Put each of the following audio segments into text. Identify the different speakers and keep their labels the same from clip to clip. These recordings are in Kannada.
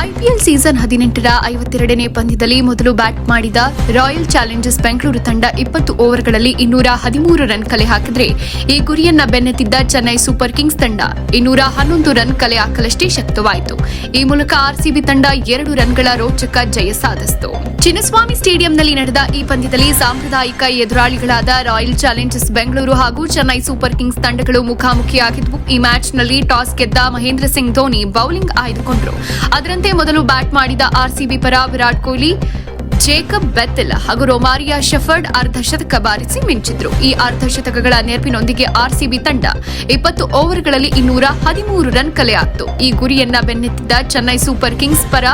Speaker 1: I ಐಪಿಎಲ್ ಸೀಸನ್ ಹದಿನೆಂಟರ ಐವತ್ತೆರಡನೇ ಪಂದ್ಯದಲ್ಲಿ ಮೊದಲು ಬ್ಯಾಟ್ ಮಾಡಿದ ರಾಯಲ್ ಚಾಲೆಂಜರ್ಸ್ ಬೆಂಗಳೂರು ತಂಡ ಇಪ್ಪತ್ತು ಓವರ್ಗಳಲ್ಲಿ ಇನ್ನೂರ ಹದಿಮೂರು ರನ್ ಕಲೆ ಹಾಕಿದ್ರೆ ಈ ಗುರಿಯನ್ನ ಬೆನ್ನತ್ತಿದ್ದ ಚೆನ್ನೈ ಸೂಪರ್ ಕಿಂಗ್ಸ್ ತಂಡ ಇನ್ನೂರ ಹನ್ನೊಂದು ರನ್ ಕಲೆ ಹಾಕಲಷ್ಟೇ ಶಕ್ತವಾಯಿತು. ಈ ಮೂಲಕ ಆರ್ಸಿಬಿ ತಂಡ ಎರಡು ರನ್ಗಳ ರೋಚಕ ಜಯ ಸಾಧಿಸಿತು. ಚಿನ್ನಸ್ವಾಮಿ ಸ್ಟೇಡಿಯಂನಲ್ಲಿ ನಡೆದ ಈ ಪಂದ್ಯದಲ್ಲಿ ಸಾಂಪ್ರದಾಯಿಕ ಎದುರಾಳಿಗಳಾದ ರಾಯಲ್ ಚಾಲೆಂಜರ್ಸ್ ಬೆಂಗಳೂರು ಹಾಗೂ ಚೆನ್ನೈ ಸೂಪರ್ ಕಿಂಗ್ಸ್ ತಂಡಗಳು ಮುಖಾಮುಖಿಯಾಗಿದ್ವು. ಈ ಮ್ಯಾಚ್ನಲ್ಲಿ ಟಾಸ್ ಗೆದ್ದ ಮಹೇಂದ್ರ ಸಿಂಗ್ ಧೋನಿ ಬೌಲಿಂಗ್ ಆಯ್ದುಕೊಂಡರು. ಅದರಂತೆ ಮೊದಲು ಬ್ಯಾಟ್ ಮಾಡಿದ ಆರ್ಸಿಬಿ ಪರ ವಿರಾಟ್ ಕೊಹ್ಲಿ ಜೇಕಬ್ ಬೆತ್ತೆಲ್ ಹಾಗೂ ರೊಮಾರಿಯಾ ಶೆಫರ್ಡ್ ಅರ್ಧಶತಕ ಬಾರಿಸಿ ಮಿಂಚಿದ್ರು. ಈ ಅರ್ಧಶತಕಗಳ ನೆರವಿನೊಂದಿಗೆ ಆರ್ಸಿಬಿ ತಂಡ ಇಪ್ಪತ್ತು ಓವರ್ಗಳಲ್ಲಿ ಇನ್ನೂರ ಹದಿಮೂರು ರನ್ ಕಲೆ ಹಾಕ್ತು ಈ ಗುರಿಯನ್ನ ಬೆನ್ನೆತ್ತಿದ್ದ ಚೆನ್ನೈ ಸೂಪರ್ ಕಿಂಗ್ಸ್ ಪರ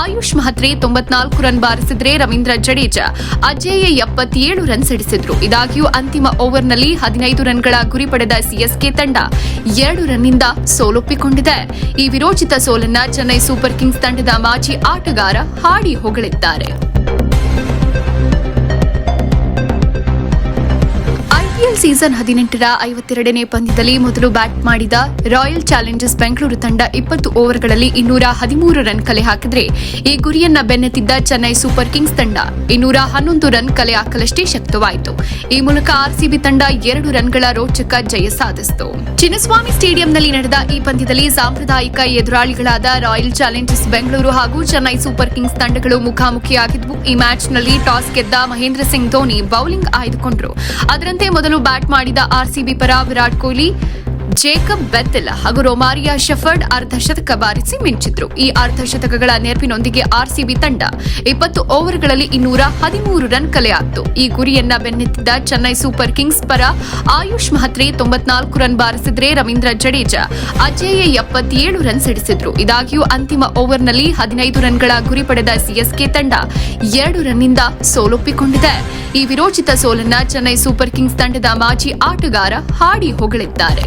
Speaker 1: ಆಯುಷ್ ಮಹತ್ರೆ ತೊಂಬತ್ನಾಲ್ಕು ರನ್ ಬಾರಿಸಿದ್ರೆ ರವೀಂದ್ರ ಜಡೇಜಾ ಅಜೇಯ ಎಪ್ಪತ್ತೇಳು ರನ್ ಸಿಡಿಸಿದ್ರು. ಇದಾಗಿಯೂ ಅಂತಿಮ ಓವರ್ನಲ್ಲಿ ಹದಿನೈದು ರನ್ಗಳ ಗುರಿ ಪಡೆದ ಸಿಎಸ್ಕೆ ತಂಡ ಎರಡು ರನ್ನಿಂದ ಸೋಲೊಪ್ಪಿಕೊಂಡಿದೆ. ಈ ವಿರೋಚಿತ ಸೋಲನ್ನ ಚೆನ್ನೈ ಸೂಪರ್ ಕಿಂಗ್ಸ್ ತಂಡದ ಮಾಜಿ ಆಟಗಾರ ಹಾಡಿ ಹೊಗಳಿದ್ದಾರೆ. ಸೀಸನ್ ಹದಿನೆಂಟರ ಐವತ್ತೆರಡನೇ ಪಂದ್ಯದಲ್ಲಿ ಮೊದಲು ಬ್ಯಾಟ್ ಮಾಡಿದ ರಾಯಲ್ ಚಾಲೆಂಜರ್ಸ್ ಬೆಂಗಳೂರು ತಂಡ ಇಪ್ಪತ್ತು ಓವರ್ಗಳಲ್ಲಿ ಇನ್ನೂರ ಹದಿಮೂರು ರನ್ ಕಲೆ ಹಾಕಿದ್ರೆ ಈ ಗುರಿಯನ್ನ ಬೆನ್ನತ್ತಿದ್ದ ಚೆನ್ನೈ ಸೂಪರ್ ಕಿಂಗ್ಸ್ ತಂಡ ಇನ್ನೂರ ಹನ್ನೊಂದು ರನ್ ಕಲೆ ಹಾಕಲಷ್ಟೇ ಶಕ್ತವಾಯಿತು. ಈ ಮೂಲಕ ಆರ್ಸಿಬಿ ತಂಡ ಎರಡು ರನ್ಗಳ ರೋಚಕ ಜಯ ಸಾಧಿಸಿತು. ಚಿನ್ನಸ್ವಾಮಿ ಸ್ಟೇಡಿಯಂನಲ್ಲಿ ನಡೆದ ಈ ಪಂದ್ಯದಲ್ಲಿ ಸಾಂಪ್ರದಾಯಿಕ ಎದುರಾಳಿಗಳಾದ ರಾಯಲ್ ಚಾಲೆಂಜರ್ಸ್ ಬೆಂಗಳೂರು ಹಾಗೂ ಚೆನ್ನೈ ಸೂಪರ್ ಕಿಂಗ್ಸ್ ತಂಡಗಳು ಮುಖಾಮುಖಿಯಾಗಿದ್ವು. ಈ ಮ್ಯಾಚ್ನಲ್ಲಿ ಟಾಸ್ ಗೆದ್ದ ಮಹೇಂದ್ರ ಸಿಂಗ್ ಧೋನಿ ಬೌಲಿಂಗ್ ಆಯ್ದುಕೊಂಡರು. ಅದರಂತೆ ಮೊದಲು ಬ್ಯಾಟ್ ಮಾಡಿದ ಆರ್ಸಿಬಿ ಪರ ವಿರಾಟ್ ಕೊಹ್ಲಿ ಜೇಕಬ್ ಬೆತ್ತೆಲ್ ಹಾಗೂ ರೊಮಾರಿಯಾ ಶೆಫರ್ಡ್ ಅರ್ಧಶತಕ ಬಾರಿಸಿ ಮಿಂಚಿದ್ರು. ಈ ಅರ್ಧಶತಕಗಳ ನೆರವಿನೊಂದಿಗೆ ಆರ್ಸಿಬಿ ತಂಡ ಇಪ್ಪತ್ತು ಓವರ್ಗಳಲ್ಲಿ ಇನ್ನೂರ ಹದಿಮೂರು ರನ್ ಕಲೆಯಾಯಿತು ಈ ಗುರಿಯನ್ನ ಬೆನ್ನೆತ್ತಿದ್ದ ಚೆನ್ನೈ ಸೂಪರ್ ಕಿಂಗ್ಸ್ ಪರ ಆಯುಷ್ ಮಹತ್ರೆ ತೊಂಬತ್ನಾಲ್ಕು ರನ್ ಬಾರಿಸಿದ್ರೆ ರವೀಂದ್ರ ಜಡೇಜಾ ಅಜೇಯ ಎಪ್ಪತ್ತೇಳು ರನ್ ಸಿಡಿಸಿದ್ರು ಇದಾಗಿಯೂ ಅಂತಿಮ ಓವರ್ನಲ್ಲಿ ಹದಿನೈದು ರನ್ಗಳ ಗುರಿ ಪಡೆದ ಸಿಎಸ್ಕೆ ತಂಡ ಎರಡು ರನ್ನಿಂದ ಸೋಲೊಪ್ಪಿಕೊಂಡಿದೆ. ಈ ವಿರೋಚಿತ ಸೋಲನ್ನ ಚೆನ್ನೈ ಸೂಪರ್ ಕಿಂಗ್ಸ್ ತಂಡದ ಮಾಜಿ ಆಟಗಾರ ಹಾಡಿ ಹೊಗಳಿದ್ದಾರೆ.